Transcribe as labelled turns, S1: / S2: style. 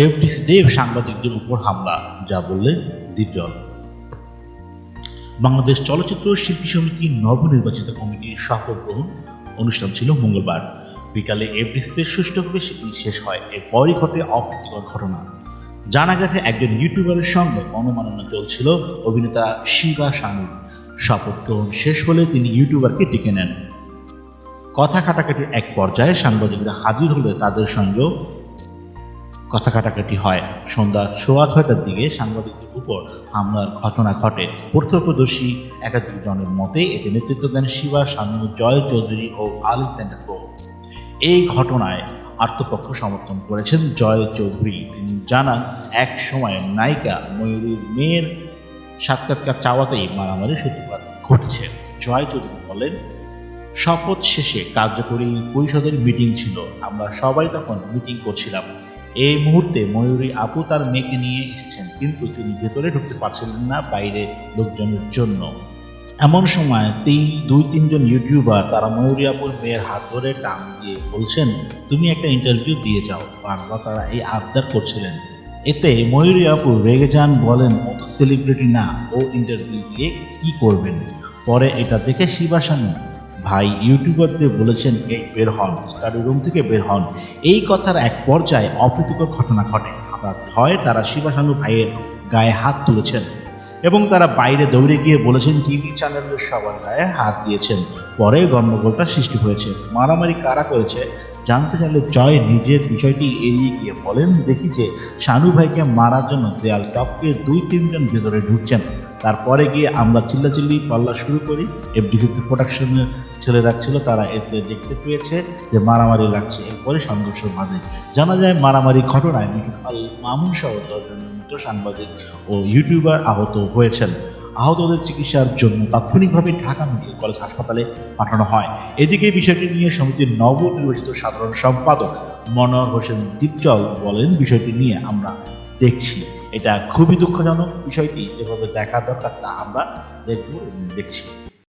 S1: এফডিসিতে সাংবাদিকদের উপর হামলা, যা বললেন দীপজল বাংলাদেশ চলচ্চিত্র শিল্পী সমিতি নবনির্বাচিত কমিটির শপথ গ্রহণ অনুষ্ঠান ছিল মঙ্গলবার। বিকালে এফডিসিতে সুষ্ঠুভাবে সেটি শেষ হয়, এরপরই ঘটে অপ্রীতিকর ঘটনা। জানা গেছে, একজন ইউটিউবারের সঙ্গে মনোমাননা চলছিল অভিনেতা শিবা শানু শপথ গ্রহণ শেষ হলে তিনি ইউটিউবারকে ডেকে নেন। কথা কাটাকাটির এক পর্যায়ে সাংবাদিকরা হাজির হলে তাদের সঙ্গেও কথা কাটাকাটি হয়। সন্ধ্যা সোয়া ছয়টার দিকে সাংবাদিকদের উপর হামলার ঘটনা ঘটে। প্রত্যক্ষদর্শী একাধিক জনের মতে এতে নেতৃত্ব দেন শিবা শানু জয় চৌধুরী ও আলেকজান্ডার প্রো। এই ঘটনায় আত্মপক্ষ সমর্থন করেছেন জয় চৌধুরী। তিনি জানান, এক সময় নায়িকা ময়ূরীর মেয়ের সাক্ষাৎকার চাওয়াতেই মারামারি সূত্রপাত ঘটেছে। জয় চৌধুরী বলেন, শপথ শেষে কার্যকরী পরিষদের মিটিং ছিল। আমরা সবাই তখন মিটিং করছিলাম। এই মুহূর্তে ময়ূরী আপু তার মেয়েকে নিয়ে এসেছেন, কিন্তু তিনি ভেতরে ঢুকতে পারছিলেন না বাইরে লোকজনের জন্য। এমন সময় তিন, দুই, তিনজন ইউটিউবার তারা ময়ূরী আপুর মেয়ের হাত ধরে টান দিয়ে বলছেন, তুমি একটা ইন্টারভিউ দিয়ে যাও। বারবার তারা এই আবদার করছিলেন। এতে ময়ূরী আপু রেগে যান, বলেন, ও সেলিব্রিটি না, ও ইন্টারভিউ দিয়ে কি করবেন? পরে এটা দেখে শিবাসানু ভাই ইউটিউবারদের বলেছেন এই বের হন, স্টাডি রুম থেকে বের হন। এই কথার এক পর্যায়ে অপ্রীতিকর ঘটনা ঘটে। হঠাৎ হয় তারা শিবাসাঙ্গু ভাইয়ের গায়ে হাত তুলেছেন এবং তারা বাইরে দৌড়ে গিয়ে বলেছেন, টিভি চ্যানেলের সবার গায়ে হাত দিয়েছেন। পরে গণ্ডগোলটা সৃষ্টি হয়েছে। মারামারি কারা করেছে জানতে চাইলে জয় নিজের বিষয়টি এড়িয়ে গিয়ে বলেন, দেখি যে শানু ভাইকে মারার জন্য দেয়াল টপকে দুই, তিনজন ভেতরে ঢুকছেন। তারপরে গিয়ে আমরা চিল্লাচিল্লি পাল্লা শুরু করি। এফডিসিতে প্রোডাকশনের ছেলেরা ছিল, তারা এতে দেখতে পেয়েছে যে মারামারি লাগছে। এরপরে সংঘর্ষ বাঁধে। জানা যায় মারামারি ঘটনায় আল মামুন সহ দশজনের মতো সাংবাদিক ও ইউটিউবার আহত হয়েছেন। আহতদের চিকিৎসার জন্য তাৎক্ষণিকভাবে ঢাকা মেডিকেল কলেজ হাসপাতালে পাঠানো হয়। এদিকে বিষয়টি নিয়ে সমিতির নবনির্বাচিত সাধারণ সম্পাদক মনোহর হোসেন দীপচল বলেন, বিষয়টি নিয়ে আমরা দেখছি। এটা খুবই দুঃখজনক বিষয়টি, যেভাবে দেখা দরকার তা আমরা দেখব দেখছি।